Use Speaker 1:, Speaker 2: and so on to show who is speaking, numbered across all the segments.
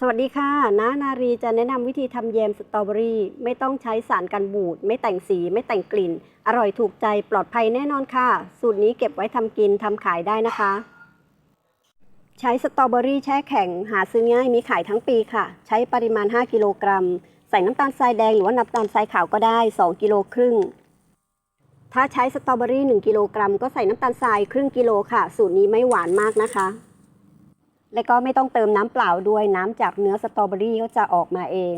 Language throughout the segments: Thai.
Speaker 1: สวัสดีค่ะน้านารีจะแนะนำวิธีทำแยมสตรอเบอรี่ไม่ต้องใช้สารกันบูด ไม่แต่งสี ไม่แต่งกลิ่น อร่อยถูกใจปลอดภัยแน่นอนค่ะ สูตรนี้เก็บไว้ทำกินทำขายได้นะคะ ใช้สตรอเบอรี่แช่แข็ง หาซื้อง่ายมีขายทั้งปีค่ะ ใช้ปริมาณ 5 กิโลกรัม ใส่น้ำตาลทรายแดงหรือว่าน้ำตาลทรายขาวก็ได้ 2 กิโลครึ่ง ถ้าใช้สตรอเบอรี่ 1 กิโลกรัมก็ใส่น้ำตาลทรายครึ่งกิโลค่ะ สูตรนี้ไม่หวานมากนะคะ และก็ไม่ต้องเติมน้ำเปล่าด้วยน้ำจากเนื้อสตรอเบอรี่ก็จะออกมาเอง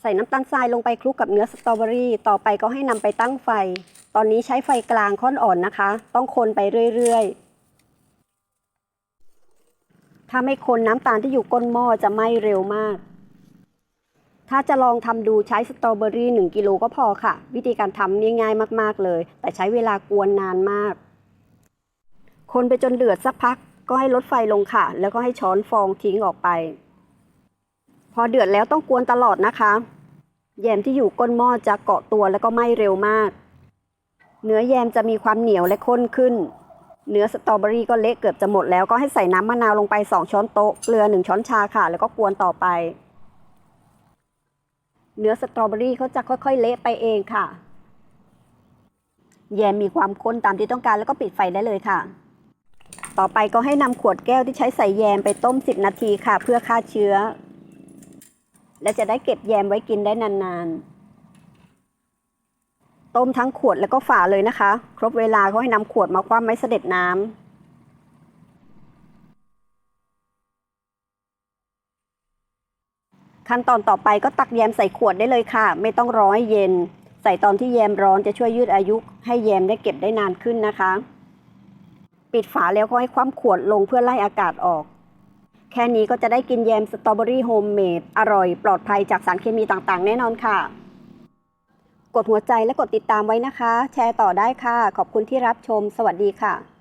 Speaker 1: ใส่น้ำตาลทรายลงไปคลุกกับเนื้อสตรอเบอรี่ต่อไปก็ให้นำไปตั้งไฟ ตอนนี้ใช้ไฟกลางค่อนอ่อนนะคะ ต้องคนไปเรื่อยๆ ถ้าไม่คนน้ำตาลที่อยู่ก้นหม้อจะไหม้เร็วมาก ถ้าจะลองทำดูใช้สตรอเบอรี่1กิโลก็พอค่ะ วิธีการทำนี่ง่ายมากๆเลย แต่ใช้เวลากวนนานมาก คนไปจนเดือดสักพัก ก็ให้ลดไฟลงค่ะ แล้วก็ให้ช้อนฟองทิ้งออกไป พอเดือดแล้วต้องกวนตลอดนะคะ แยมที่อยู่ก้นหม้อจะเกาะตัวแล้วก็ไหม้เร็วมาก เนื้อแยมจะมีความเหนียวและข้นขึ้น เนื้อสตรอเบอรี่ก็เละเกือบจะหมดแล้วก็ให้ใส่น้ำมะนาวลงไป 2 ช้อนโต๊ะ เกลือ 1 ช้อนชาค่ะ แล้วก็กวนต่อไป เนื้อสตรอเบอรี่เขาจะค่อยๆ เละไปเองค่ะ แยมมีความข้นตามที่ต้องการแล้วก็ปิดไฟได้เลยค่ะ ต่อไปก็ให้นำขวดแก้วที่ใช้ใส่แยมไปต้ม 10 นาทีค่ะ เพื่อฆ่าเชื้อ และจะได้เก็บแยมไว้กินได้นานๆ ต้มทั้งขวดแล้วก็ฝาเลยนะคะ ครบเวลาเขาให้นำขวดมาคว่ำไม้เสด็จน้ำขั้นตอนต่อไปก็ตักแยมใส่ขวดได้เลยค่ะ ไม่ต้องรอให้เย็น ใส่ตอนที่แยมร้อนจะช่วยยืดอายุ ให้แยมได้เก็บได้นานขึ้นนะคะ ปิดฝาแล้วก็ให้คว่ำขวดลงเพื่อไล่อากาศออก แค่นี้ก็จะได้กินแยมสตรอเบอรี่โฮมเมดอร่อย ปลอดภัยจากสารเคมีต่างๆ แน่นอนค่ะ กดหัวใจและกดติดตามไว้นะคะ แชร์ต่อได้ค่ะ ขอบคุณที่รับชม สวัสดีค่ะ